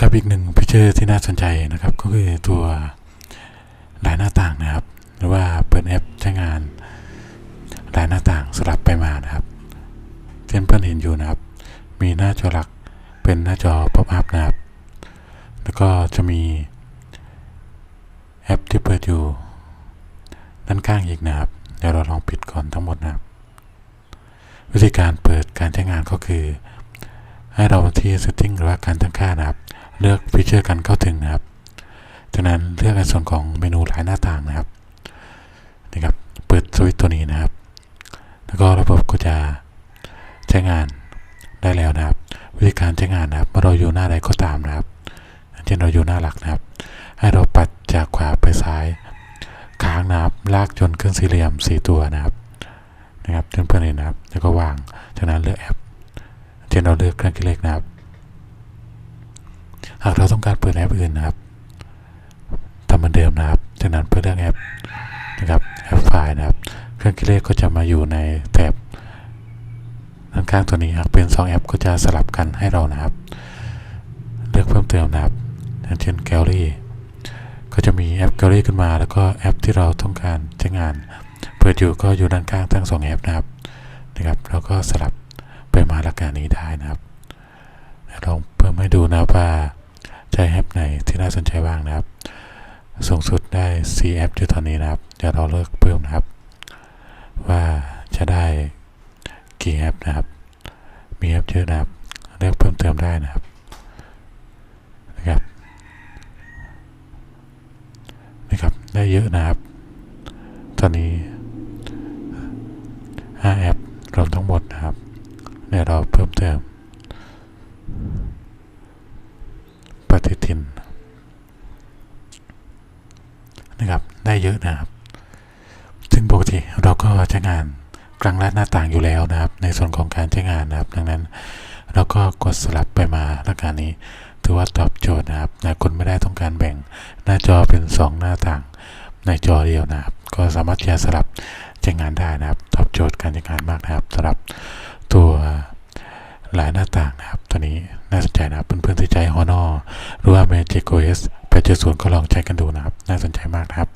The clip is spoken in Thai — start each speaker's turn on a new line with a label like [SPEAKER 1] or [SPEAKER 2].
[SPEAKER 1] กับอีกหนึ่งฟีเจอร์ที่น่าสนใจนะครับ ก็คือตัวรายหน้าต่างนะครับ หรือว่าเปิดแอปใช้งานรายหน้าต่างสลับไปมานะครับเช่นเพื่อนเห็นอยู่นะครับ มีหน้าจอหลักเป็นหน้าจอ pop up นะครับ แล้วก็จะมีแอปที่เปิดอยู่ด้านข้างอีกนะครับ เดี๋ยวเราลองปิดก่อนทั้งหมดนะครับ วิธีการเปิดการใช้งานก็คือ ให้เรามาที่ setting หรือว่าการตั้งค่านะครับ เลือกฟีเจอร์การเข้าถึงนะครับ จากนั้นเลือกในส่วนของเมนูหลายหน้าต่างนะครับนี่ครับ เปิดสวิตตัวนี้นะครับ แล้วก็ระบบก็จะใช้งานได้แล้วนะครับ วิธีการใช้งานนะครับเมื่อเราอยู่หน้าใดก็ตามนะครับเช่นเราอยู่หน้าหลักนะครับ ให้เราปัดจากขวาไปซ้ายค้างนะครับลากจนเครื่องสี่เหลี่ยมสี่ตัวนะครับนะครับเพื่อนเห็นนะครับ แล้วก็วางจากนั้นเลือกแอปเช่นเราเลือกเครื่องคิดเลขนะครับากเราต้องการเปิดแอปอื่นนะครับทำเหมือนเดิมนะครับจากนั้นเพื่อเลือกแอปนะครับแอปไฟล์นะครับ เครื่องคิดเลขก็จะมาอยู่ในแถบด้านข้างตัวนี้หากเป็น2แอปก็จะสลับกันให้เรานะครับ เลือกเพิ่มเติมนะครับอย่างเช่นแกลลี่ก็จะมีแอปแกลลี่ขึ้นมา แล้วก็แอปที่เราต้องการใช้งาน เปิดอยู่ก็อยู่ด้านข้างทั้งสองแอปนะครับนะครับเราก็สลับไปมาละกันนี้ได้นะครับลองเพิ่มให้ดูนะครับว่า ใช้แอปไหนที่น่าสนใจบ้างนะครับ สูงสุดได้ 4 แอปอยู่ตอนนี้นะครับเดี๋ยวเราเลิกเพิ่มนะครับ ว่าจะได้กี่แอปนะครับ มีแอปเยอะนะครับ เลือกเพิ่มเติมได้นะครับนะครับนะครับ ได้เยอะนะครับ ตอนนี้ 5 แอปรวมทั้งหมดนะครับเดี๋ยวเราเพิ่มเติม ป ฏิทินนะครับ ได้เยอะนะครับซึ่งปกติเราก็ใช้งานครั้งละหน้าต่างอยู่แล้วนะครับ ในส่วนของการใช้งานนะครับ ดังนั้นเราก็กดสลับไปมาละการนี้ ถือว่าตอบโจทย์นะครับนะคุณไม่ได้ต้องการแบ่งหน้าจอเป็น 2 หน้าต่าง ในจอเดียวนะครับ ก็สามารถที่จะสลับใช้งานได้นะครับ ตอบโจทย์การใช้งานมากนะครับสำหรับตัว หลายหน้าต่างนะครับ ตัวนี้น่าสนใจนะครับ เพื่อนๆที่ใช้ Honor หรือว่า Magic OS 8.0 ก็ลองใช้กันดูนะครับ น่าสนใจมากนะครับ